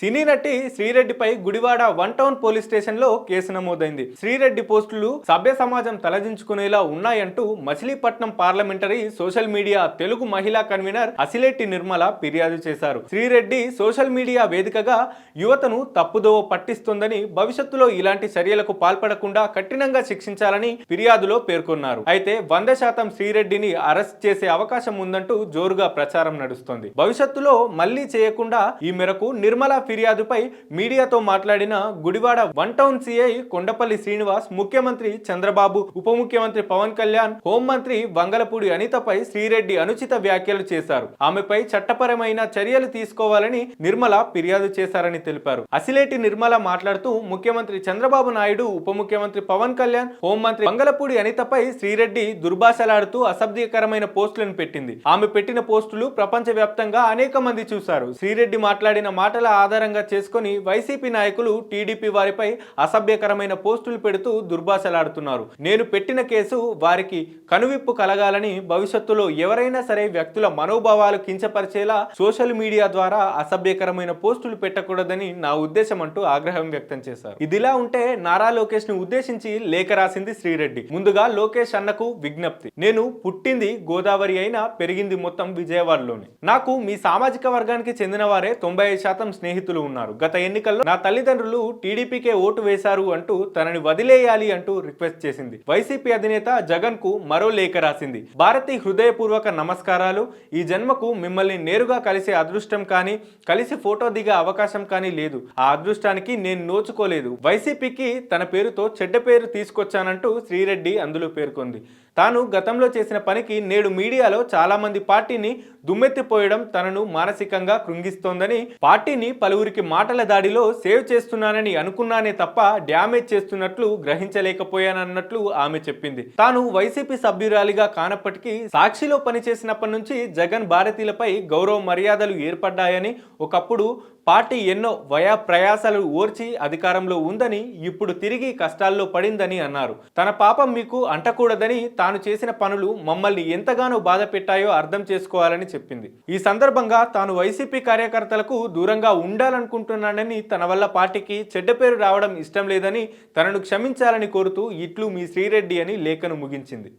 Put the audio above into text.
సినీ నటి శ్రీరెడ్డిపై Gudivada one town police స్టేషన్లో కేసు నమోదైంది. శ్రీరెడ్డి పోస్టులు సభ్య సమాజం తలదించుకునేలా ఉన్నాయంటూ Machilipatnam parliamentary social media Telugu మహిళా కన్వీనర్ అసిలెట్టి నిర్మల ఫిర్యాదు చేశారు. శ్రీరెడ్డి సోషల్ మీడియా వేదికగా యువతను తప్పుదోవ పట్టిస్తుందని భవిష్యత్తులో ఇలాంటి చర్యలకు పాల్పడకుండా కఠినంగా శిక్షించాలని ఫిర్యాదులో పేర్కొన్నారు. అయితే వంద శాతం శ్రీరెడ్డిని అరెస్ట్ చేసే అవకాశం ఉందంటూ జోరుగా ప్రచారం నడుస్తోంది. భవిష్యత్తులో మళ్ళీ చేయకుండా ఈ మేరకు నిర్మల ఫిర్యాదుపై మీడియాతో మాట్లాడిన Gudivada one town CI Kondapalli Srinivas ముఖ్యమంత్రి చంద్రబాబు ఉప ముఖ్యమంత్రి పవన్ కళ్యాణ్ హోంమంత్రి వంగలపూడి అనితపై శ్రీరెడ్డి అనుచిత వ్యాఖ్యలు చేశారు. ఆమెపై చట్టపరమైన చర్యలు తీసుకోవాలని నిర్మల ఫిర్యాదు చేశారని తెలిపారు. అసిలేటి నిర్మల మాట్లాడుతూ ముఖ్యమంత్రి చంద్రబాబు నాయుడు ఉప ముఖ్యమంత్రి పవన్ కళ్యాణ్ హోంమంత్రి వంగలపూడి అనితపై శ్రీరెడ్డి దుర్భాషలాడుతూ అసభ్యకరమైన పోస్టులను పెట్టింది. ఆమె పెట్టిన పోస్టులు ప్రపంచ వ్యాప్తంగా అనేక మంది చూశారు. శ్రీరెడ్డి మాట్లాడిన మాటల ఆధారంగా చేసుకొని వైసీపీ నాయకులు టీడీపీ వారిపై అసభ్యకరమైన పోస్టులు పెడుతూ దుర్భాషలాడుతున్నారు. నేను పెట్టిన కేసు వారికి కనువిప్పు కలగాలని భవిష్యత్తులో ఎవరైనా సరే వ్యక్తుల మనోభావాలు కించపరిచేలా సోషల్ మీడియా ద్వారా అసభ్యకరమైన పోస్టులు పెట్టకూడదని నా ఉద్దేశం అంటూ ఆగ్రహం వ్యక్తం చేశారు. ఇదిలా ఉంటే నారా లోకేష్ను ఉద్దేశించి లేఖ రాసింది శ్రీరెడ్డి. ముందుగా లోకేష్ అన్నకు విజ్ఞప్తి. నేను పుట్టింది గోదావరి అయినా పెరిగింది మొత్తం విజయవాడలోనే. నాకు మీ సామాజిక వర్గానికి చెందిన వారే తొంభై ఐదు శాతం స్నేహితులు. ఉన్నారు. గత ఎన్నికల్లో నా తల్లిదండ్రులు టీడీపీకే ఓటు వేశారు అంటూ తనని వదిలేయాలి అంటూ రిక్వెస్ట్ చేసింది. వైసీపీ అధినేత జగన్కు మరో లేఖ రాసింది. భారతి హృదయపూర్వక నమస్కారాలు. ఈ జన్మకు మిమ్మల్ని నేరుగా కలిసే అదృష్టం కానీ కలిసి ఫోటో దిగే అవకాశం కానీ లేదు. ఆ అదృష్టానికి నేను నోచుకోలేదు. వైసీపీకి తన పేరుతో చెడ్డ పేరు తీసుకొచ్చానంటూ శ్రీరెడ్డి అందులో పేర్కొంది. తాను గతంలో చేసిన పనికి నేడు మీడియాలో చాలా మంది పార్టీని దుమ్మెత్తిపోయడం తనను మానసికంగా కృంగిస్తోందని పార్టీని పలువురికి మాటల దాడిలో సేవ్ చేస్తున్నానని అనుకున్నానే తప్ప డ్యామేజ్ చేస్తున్నట్లు గ్రహించలేకపోయానన్నట్లు ఆమె చెప్పింది. తాను వైసీపీ సభ్యురాలిగా కానప్పటికీ సాక్షిలో పనిచేసినప్పటి నుంచి జగన్ భారతీలపై గౌరవ మర్యాదలు ఏర్పడ్డాయని ఒకప్పుడు పార్టీ ఎన్నో వయా ప్రయాసాలు ఓర్చి అధికారంలో ఉందని ఇప్పుడు తిరిగి కష్టాల్లో పడిందని అన్నారు. తన పాపం మీకు అంటకూడదని తాను చేసిన పనులు మమ్మల్ని ఎంతగానో బాధ పెట్టాయో అర్థం చేసుకోవాలని చెప్పింది. ఈ సందర్భంగా తాను వైసీపీ కార్యకర్తలకు దూరంగా ఉండాలనుకుంటున్నానని తన వల్ల పార్టీకి చెడ్డ పేరు రావడం ఇష్టం లేదని తనను క్షమించాలని కోరుతూ ఇట్లు మీ శ్రీరెడ్డి అని లేఖను ముగించింది.